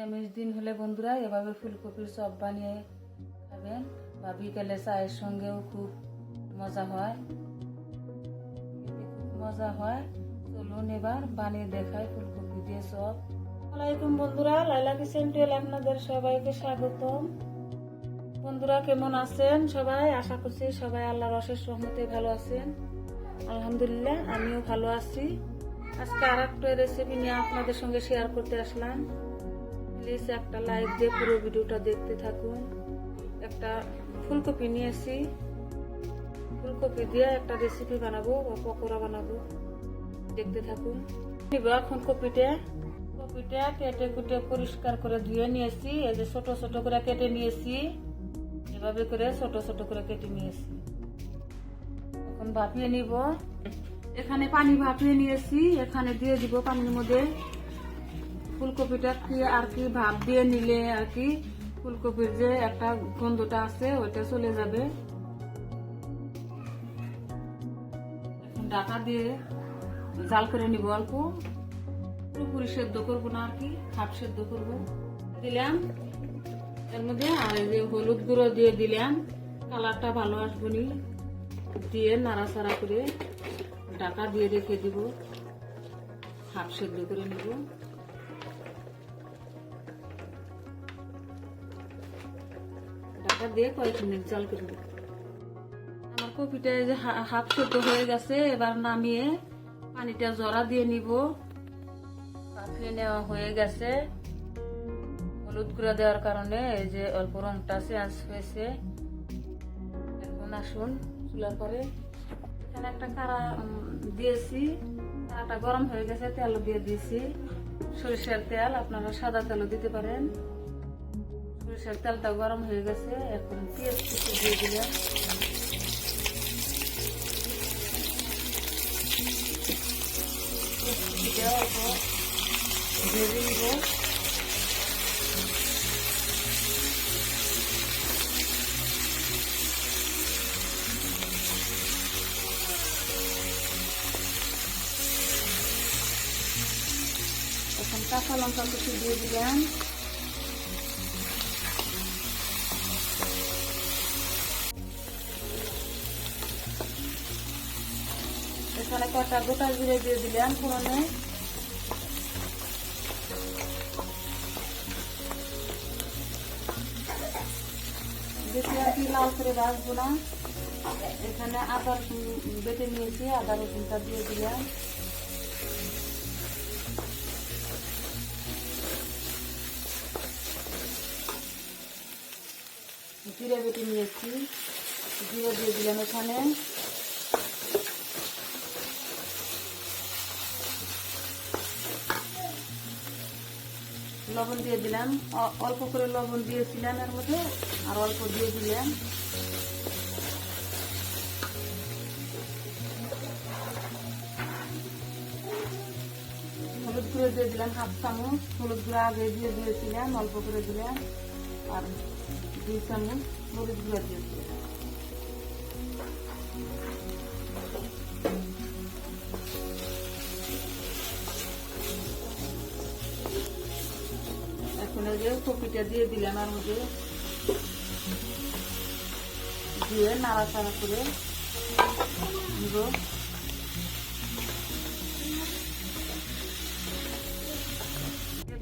নিরামিষ দিন হলে বন্ধুরা, এভাবে ফুলকপির চপ বানিয়ে খাবেন। বা বিকেলে চায়ের সঙ্গেও খুব মজা হয়। খুব মজা হয়। চলুন এবার বানিয়ে দেখাই ফুলকপি দিয়ে চপ। আসসালামাইকুম বন্ধুরা, লাইলা কিচেন টুয়েল আপনাদের সবাইকে স্বাগতম। বন্ধুরা, কেমন আছেন সবাই? আশা করছি সবাই আল্লাহর অশেষ রহমতে ভালো আছেন। আলহামদুলিল্লাহ, আমিও ভালো আছি। আজকে আর একটা রেসিপি নিয়ে আপনাদের সঙ্গে শেয়ার করতে আসলাম। প্লিজ একটা লাইক দিয়ে পুরো ভিডিওটা দেখতে থাকুন। একটা ফুলকপি নিয়েছি ফুলকপি দিয়ে একটা রেসিপি বানাবো বা পকোড়া বানাবো। দেখতে থাকুন। এখন কপিটা। কপিটা কেটে কুটে পরিষ্কার করে ধুয়ে নিয়েছি এই যে ছোট ছোট করে কেটে নিয়েছি এভাবে করে ছোট ছোট করে কেটে নিয়েছি এখন ভাপিয়ে নিব। এখানে পানি ভাপিয়ে নিয়েছি এখানে দিয়ে দিব পানির মধ্যে ফুলকপিটা কি আর কি ভাপ দিয়ে নিলে আর কি ফুলকপির যে একটা গন্ধটা আছে, ওইটা চলে যাবে। ডাটা দিয়ে জাল করে নিব অল্প। পুরোপুরি সেদ্ধ করব না আর কি হাফ সেদ্ধ করব। দিলাম। এর মধ্যে আর এই যে হলুদ গুঁড়ো দিয়ে দিলাম। কালারটা ভালো আসব নি। দিয়ে নাড়াচাড়া করে ডাকা দিয়ে রেখে দিব। হাফ সেদ্ধ করে নিব। ডাকা দিয়ে কয়েক জাল করে নেব আমার কপিটা যে হাফ সেদ্ধ হয়ে গেছে, এবার নামিয়ে পানিটা জরা দিয়ে নিব। কাফিয়ে নেওয়া হয়ে গেছে। হলুদ গুঁড়া দেওয়ার কারণে এই যে অল্প রংটা চেঞ্জ হয়েছে। এখন আসুন চুলার পরে। এখানে একটা কাড়া দিয়েছি। কাড়াটা গরম হয়ে গেছে তেল দিয়ে দিয়েছি। সরিষার তেল, আপনারা সাদা তেলও দিতে পারেন। সরিষার তেলটা গরম হয়ে গেছে, এখন পেঁয়াজ কুচি দিয়ে দিলাম। অল্প ভেজে এখন কাঁচা লঙ্কা কুচি দিয়ে দিলাম। এখানে কটা গোটা জিরে দিয়ে দিলাম ফোড়নে বেশি আর কি লাল করে ভাজবো না। এখানে আদা রসুন বেটে নিয়েছি, আদা রসুনটা দিয়ে দিলাম। জিরে বেটে নিয়েছি, জিরে দিয়ে দিলাম এখানে। লবণ দিয়ে দিলাম। অল্প করে লবণ দিয়েছিলাম এর মধ্যে, আর অল্প দিয়ে দিলাম। হলুদ গুঁড়ো দিয়ে দিলাম হাফ চামচ। হলুদ গুঁড়ো আগে দিয়ে দিয়েছিলাম, অল্প করে দিলাম। আর দুই চামচ হলুদ গুঁড়ো দিয়ে কপিটা দিয়ে দিলাম আর মধ্যে। দিয়ে নাড়াচাড়া করে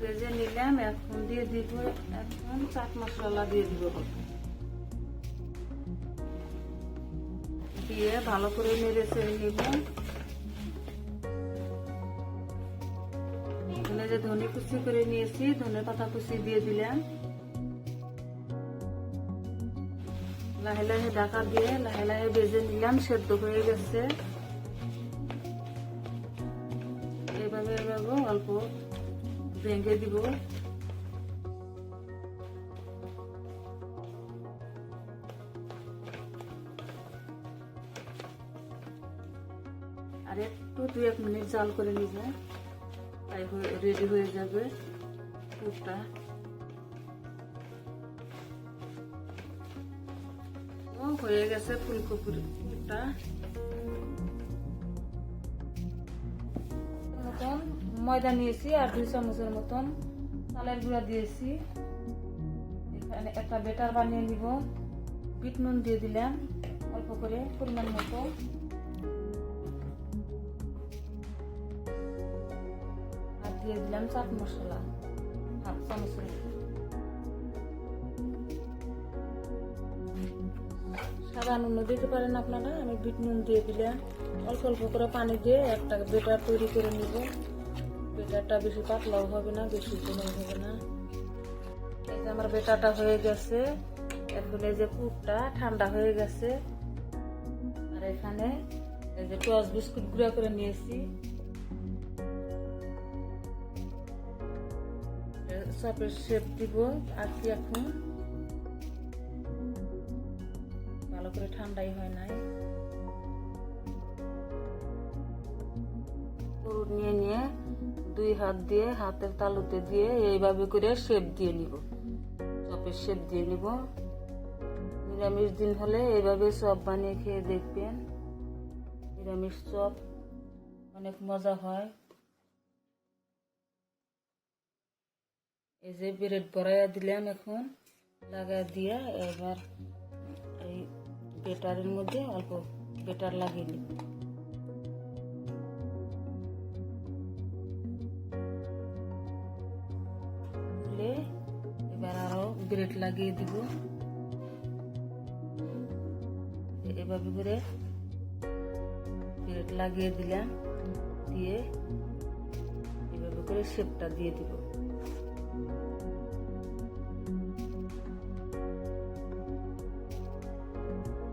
ভেজে নিলাম, এখন দিয়ে দিব, এখন চাট মশলা দিয়ে দিব। দিয়ে ভালো করে নেড়ে চেড়ে নিব। ধনে কুচি করে নিয়েছি, ধনে পাতা কুচি দিয়ে দিলাম। লাহে লাহে ঢাকা দিয়ে লাহে লাহে বেজে নিলাম, সেদ্ধ হয়ে গেছে। এভাবে এভাবে অল্প ভেঙে দিব। আর একটু দু এক মিনিট জাল করে নিব। তাই রেডি হয়ে যাবে পুরটা। ও, হয়ে গেছে ফুলকপির পুরটা। মতন ময়দা নিয়েছি আর দুই চামচের মতন চালের গুঁড়া দিয়েছি। এখানে একটা বেটার বানিয়ে নিব। বিট নুন দিয়ে দিলাম অল্প করে পরিমাণ মতো। দিয়ে দিলাম চাট মশলা হাফ চামচের মতো। সাদা নুন দিতে পারেন আপনারা আমি বিট নুন দিয়ে দিলাম অল্প অল্প করে পানি দিয়ে একটা বেটার তৈরি করে নিব বেটারটা বেশি পাতলাও হবে না বেশি কোনো হবে না এই যে আমার বেটাটা হয়ে গেছে এখন এই যে পুরটা ঠান্ডা হয়ে গেছে আর এখানে এই যে টস বিস্কুট গুঁড়া করে নিয়েছি চপের শেপ দিব আর কি এখন ভালো করে ঠান্ডাই হয় নাই। পুরো নিয়ে নিয়ে দুই হাত দিয়ে হাতের তালুতে দিয়ে এইভাবে করে শেপ দিয়ে নিব। চপের শেপ দিয়ে নিব। নিরামিষ দিন হলে এইভাবে চপ বানিয়ে খেয়ে দেখবেন। নিরামিষ চপ অনেক মজা হয়। এই যে ব্রেড বড়াইয়া দিলাম এখন লাগা দিয়া এবার এই বেটারের মধ্যে অল্প বেটার লাগিয়ে তুলে এবার আরও ব্রেড লাগিয়ে দিব। এভাবে করে ব্রেড লাগিয়ে দিলাম, দিয়ে এভাবে করে শেপটা দিয়ে দিব।